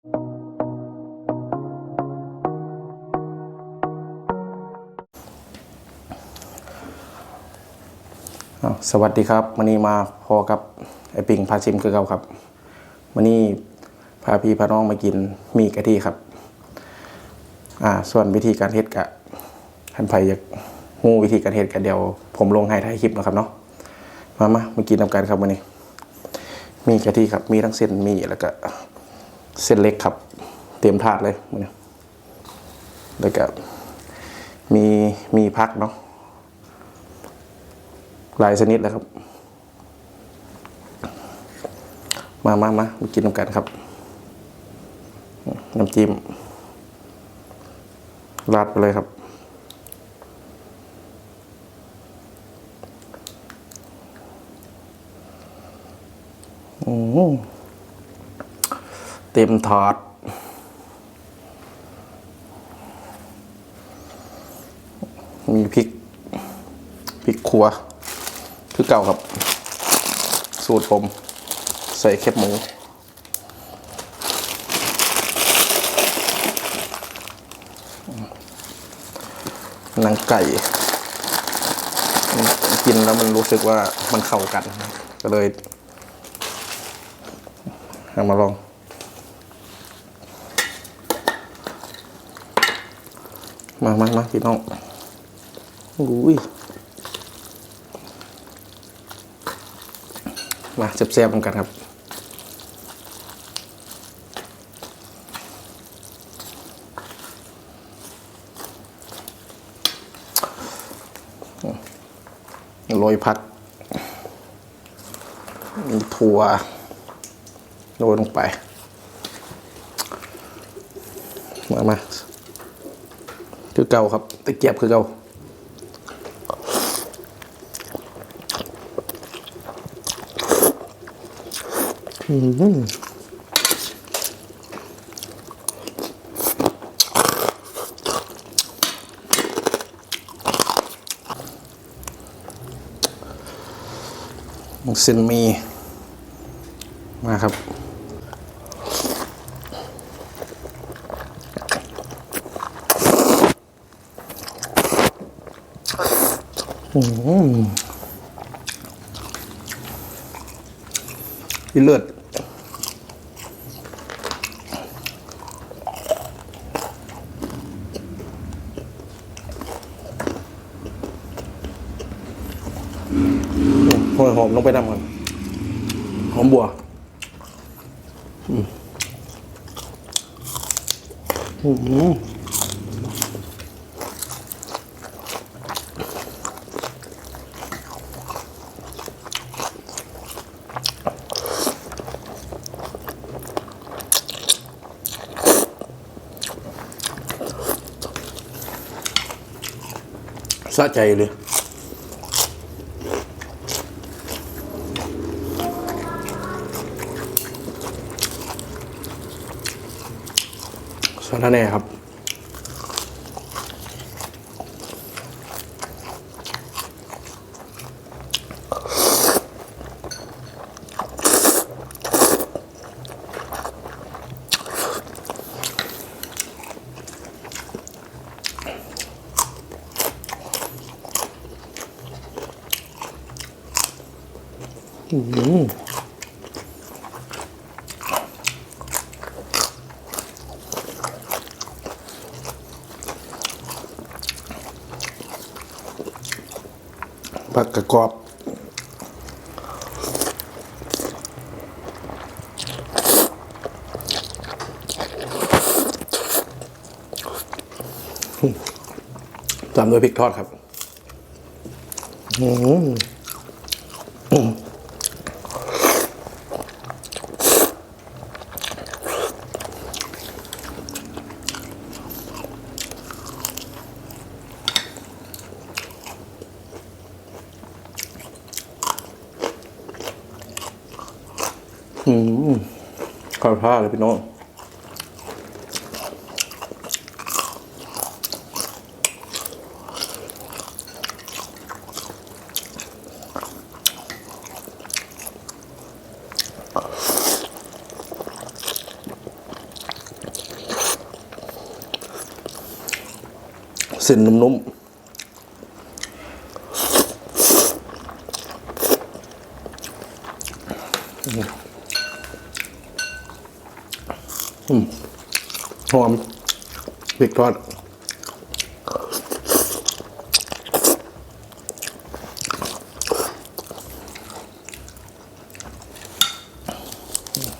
สวัสดีครับวันนี้มาพอกับไอปิงพาชิมคือเก่าครับวันนี้พาพี่พาน้องมากินมีกะทิครับ อ่า ส่วนวิธีการเฮ็ดกะท่านไผอยากงูวิธีการเฮ็ดกะเดี๋ยวผมลงให้ท้ายคลิปนะครับเนาะมามามากินนำกันครับวันนี้ มีกะทิครับมีทั้งเส้นมีแล้วก็ เส้นเล็กครับ เตรียมถาดเลยนะแล้วก็มีมีพักเนาะหลายชนิดเลยครับ มามามามากินน้ำกันครับ น้ำจิ้มราดไปเลยครับ อืม เต็มถอด มีพริกพริกครัว คือเก่าครับ สูตรผม ใส่แคบหมูหนังไก่ กินแล้วมันรู้สึกว่ามันเข้ากัน ก็เลยเอามาลอง มามามาพี่น้องอุ้ยมาแซ่บๆกันครับโรยผัก มีถั่วโรยลงไป มามา คือเก่าครับตะเกียบคือเก่าเส้นมีมาครับ อืมอีเลือดโอ้ยหอมลงไปดำก่อนหอมบัวอืมอืม สะใจเลยสารแน่ครับ อืม ผักกระกรอบตามด้วยพริกทอดครับ อืม ผ้าเลยพี่น้องเส้นนุ่มๆ หอมพริกทอด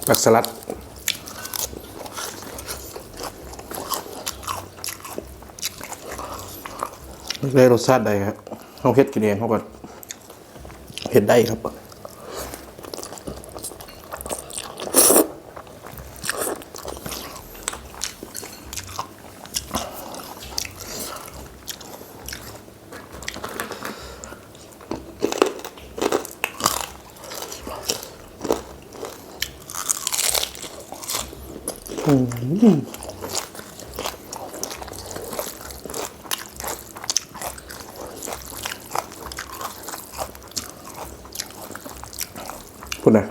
ผักสลัดได้รสชาติใดครับเขาเฮ็ดกินเองเขาก็เฮ็ดได้ครับ พูดนะ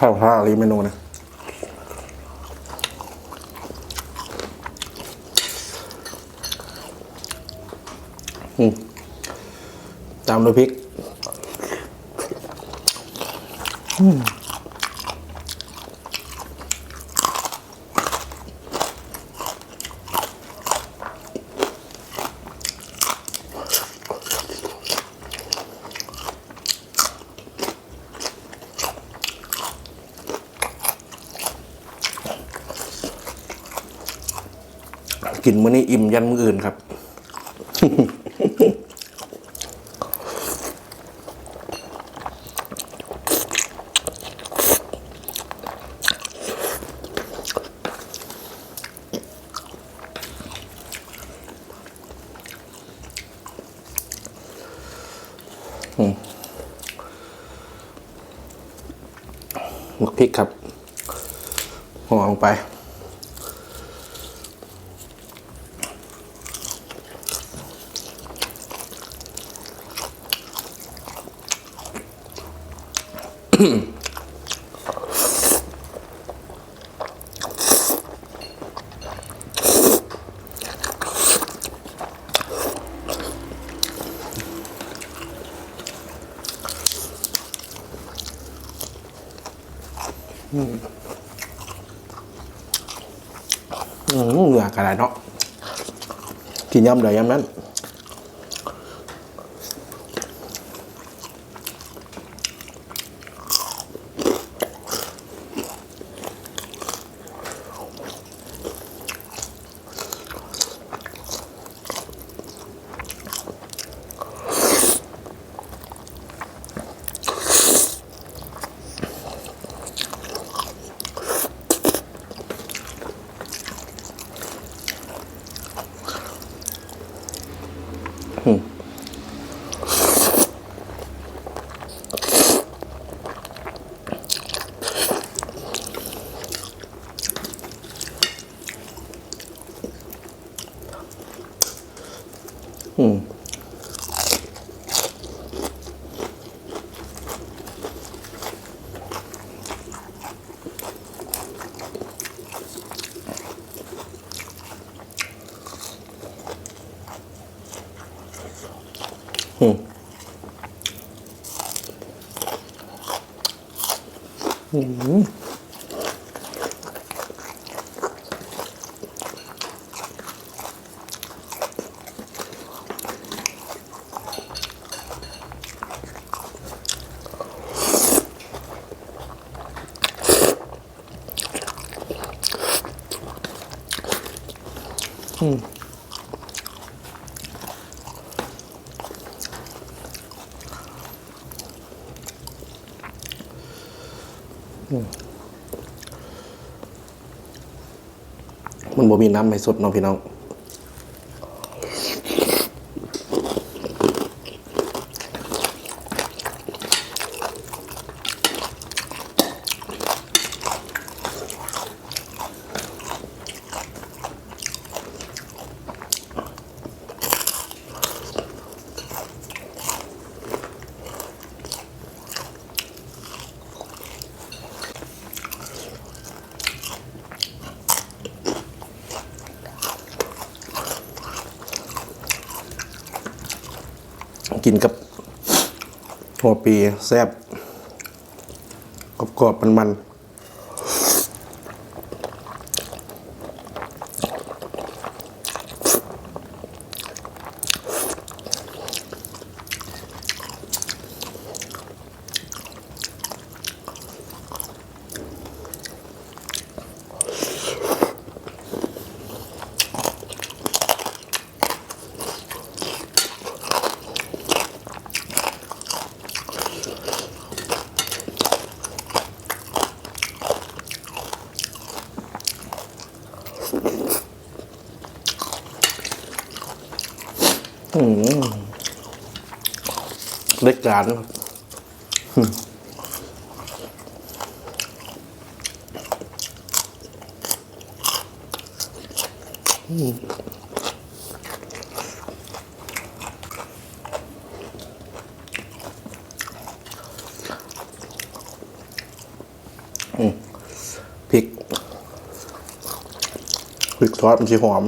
ข้าวท่าอะไรเมนูนะ ตามด้วยพริกกินมื้อนี้อิ่มยันมื้ออื่นครับ พริกครับห่อลงไป อืมเหงื่อกระไมันบ่มีน้ำไม่สดน้องพี่น้อง กินกับหัว ปีแซ่บกรอบๆมันๆานครับอืมพริกพริกซอสมันจะหอม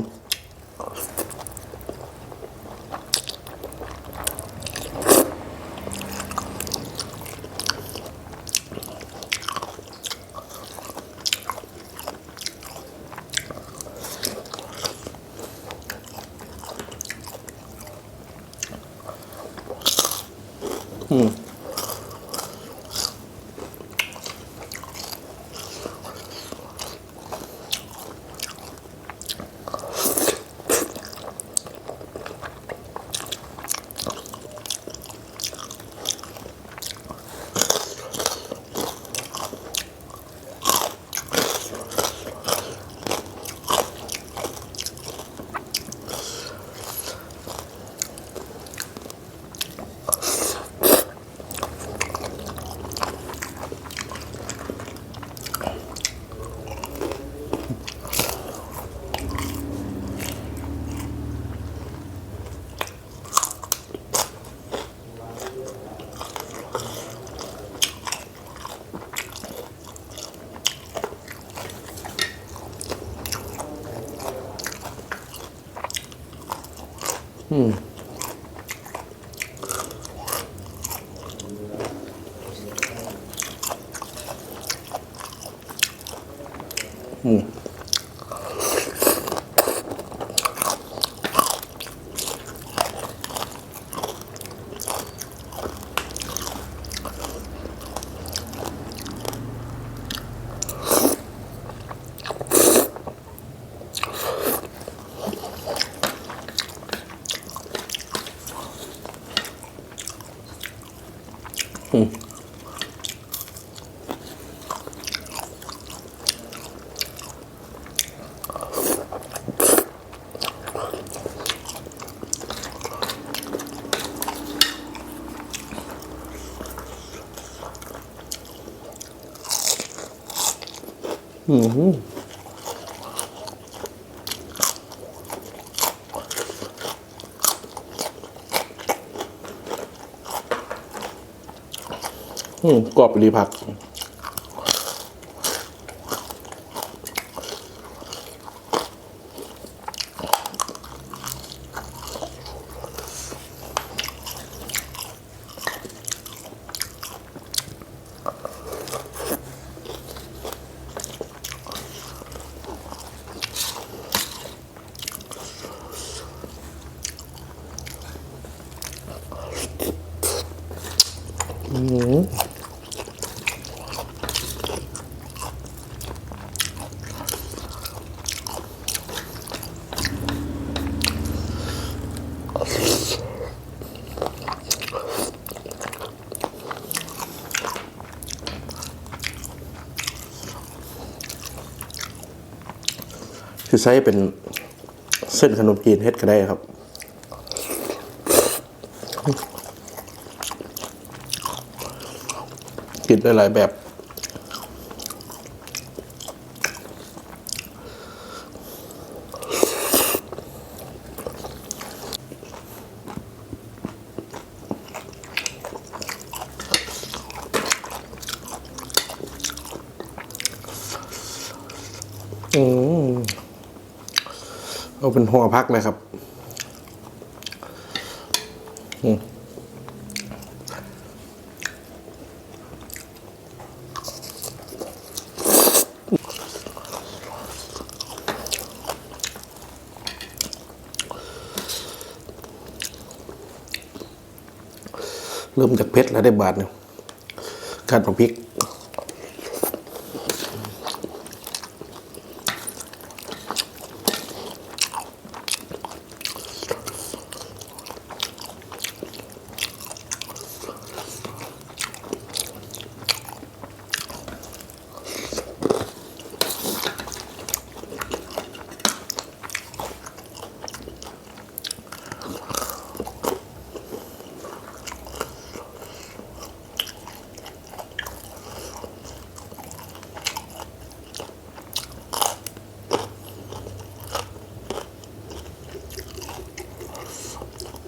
Hmm. 응. 음. อืมกรอบรีผัก คือใช้เป็นเส้นขนมจีนเฮ็ดก็ได้ครับ กินได้หลายแบบ เป็นหัวพักเลยครับเริ่มจากเพชรแล้วได้บาทเนี่ยการปรพริก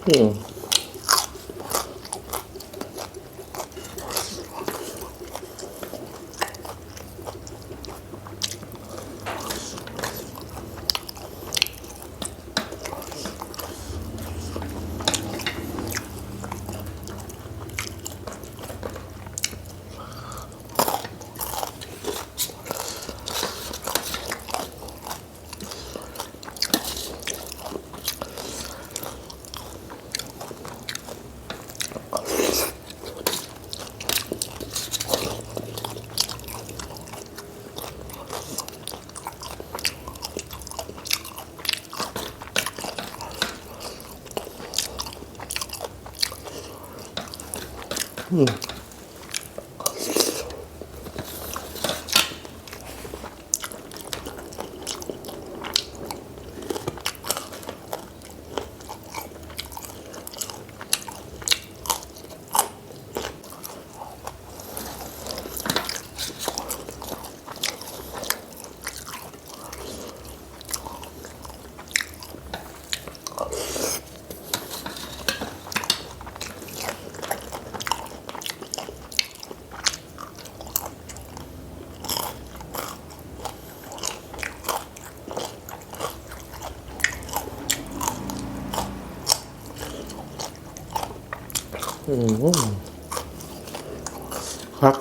อื มครับ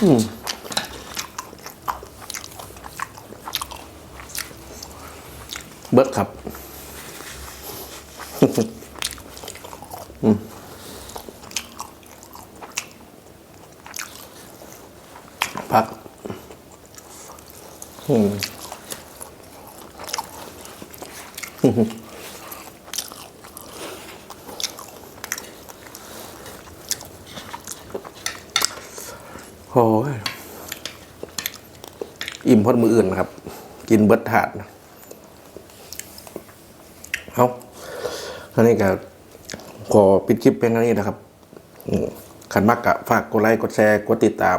เบิร์ดครับ อืมพัก อืม โอ้ย อิ่มพอ ดมืออื่นครับ กินเบิร์ดถาดนะเอาอันนี้ก็ขอปิดคลิปเพียงเท่านี้นะครับขันมักกะฝากกดไลค์กดแชร์กดติดตาม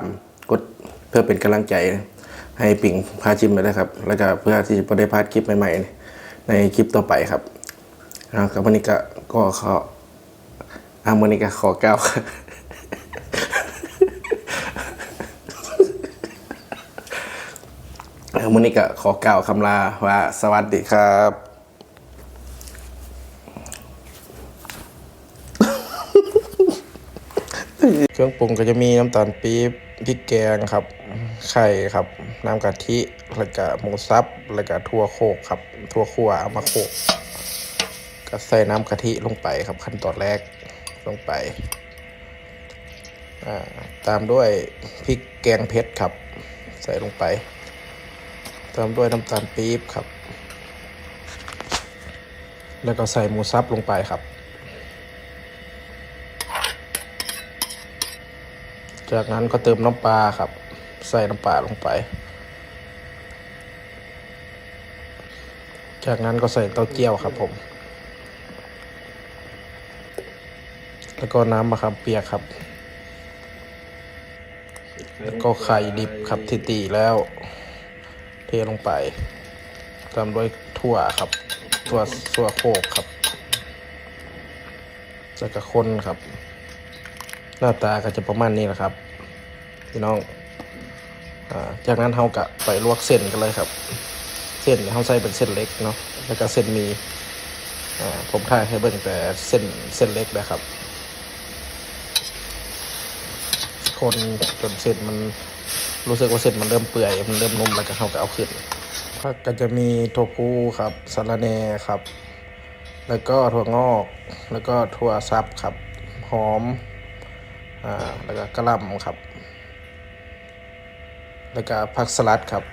กดเพื่อเป็นกำลังใจ ให้ปิ่งพาชิมเลยนะครับ แล้วก็เพื่อที่จะได้พาดคลิปใหม่ๆ ในคลิปต่อไปครับนะครับวันนี้ก็ก็ขออาวันนี้ก็ขอก้าว วันนี้ก็ขอกล่าวคำลาว่าสวัสดีครับเครื่องปรุงก็จะมีน้ำตาลปี๊บพริกแกงครับ ไข่ครับ น้ำกะทิแล้วก็หมูสับแล้วก็ทั่วโคกครับ ทั่วคั่วเอามาโคกก็ใส่น้ำกะทิลงไปครับ ขั้นตอนแรกลงไปตามด้วยพริกแกงเผ็ดครับ ใส่ลงไป เติมด้วยน้ำตาลปี๊บครับ แล้วก็ใส่หมูสับลงไปครับ จากนั้นก็เติมน้ำปลาครับ ใส่น้ำปลาลงไป จากนั้นก็ใส่เต้าเจี้ยวครับผม แล้วก็น้ำมะขามเปียกครับแล้วก็ไข่ดิบครับที่ตีแล้ว ทลงไปตามด้วยถั่วครับถั่วถั่วโคกครับแล้วก็คนครับ หน้าตาก็จะประมาณนี้แหละครับพี่น้องอาจากนั้นเรากะไปลวกเส้นกันเลยครับ เส้นเขาใส่เป็นเส้นเล็กเนาะแล้วก็เส้นมีผมถ่ายให้เบิ่งแต่เส้นเส้นเล็กนะครับ คนจนเส้นมัน รู้สึกว่าเส้นมันเริ่มเปื่อย มันเริ่มนุ่มแล้วก็เขาก็เอาขึ้นผักก็จะมีโทฟูครับสาระแหน่ครับ แล้วก็ถั่วงอก แล้วก็ถั่วซับครับ หอม อ่า แล้วก็กระหล่ำครับ แล้วก็ผักสลัดครับ